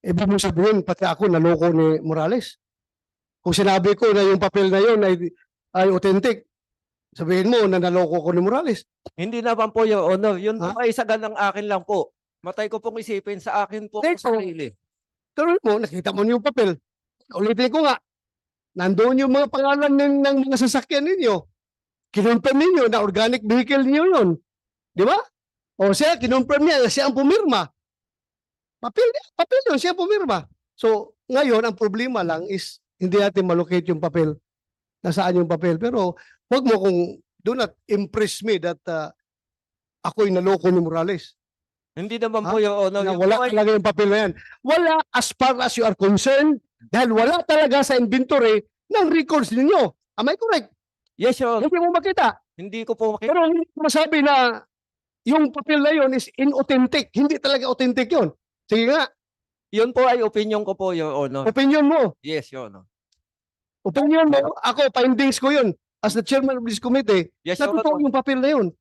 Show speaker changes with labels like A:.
A: Ibig mo sabihin, pati ako naloko ni Morales. Kung sinabi ko na yung papel na yun ay, ay authentic, sabihin mo na naloko ko ni Morales.
B: Hindi naman po, Your Honor. Yun po ay sagal ng akin lang po. Matay ko pong isipin sa akin po
A: Thanks, oh.
B: sarili.
A: Pero mo, nakita mo yung papel. Ulitin ko nga, nandoon yung mga pangalan ng, ng mga sasakyan ninyo. Kinonfirm ninyo na organic vehicle niyo yun. Di ba? O siya, kinonfirm niya, siya ang pumirma. Papel, papel yun, siya pumirma. So, ngayon, ang problema lang is hindi natin malocate yung papel. Nasaan yung papel. Pero, wag mo kung do not impress me that uh, ako'y naloko ni Morales
B: Hindi naman
A: Ha?
B: po, Your Honor.
A: na
B: Yun
A: wala
B: po ay-
A: talaga yung papel na yan. Wala as far as you are concerned dahil wala talaga sa inventory ng records ninyo. Am I correct?
B: Yes, Honor.
A: Hindi mo makita.
B: Hindi ko po makita.
A: Pero hindi mo masabi na yung papel na yun is inauthentic. Hindi talaga authentic yun. Sige nga,
B: Yun po ay opinion ko po, Your Honor.
A: opinion mo.
B: Yes, Your Honor.
A: Opinion mo. Ako, findings ko yun. As the chairman of this committee,
B: Yes, Your Honor.
A: yung papel na yun.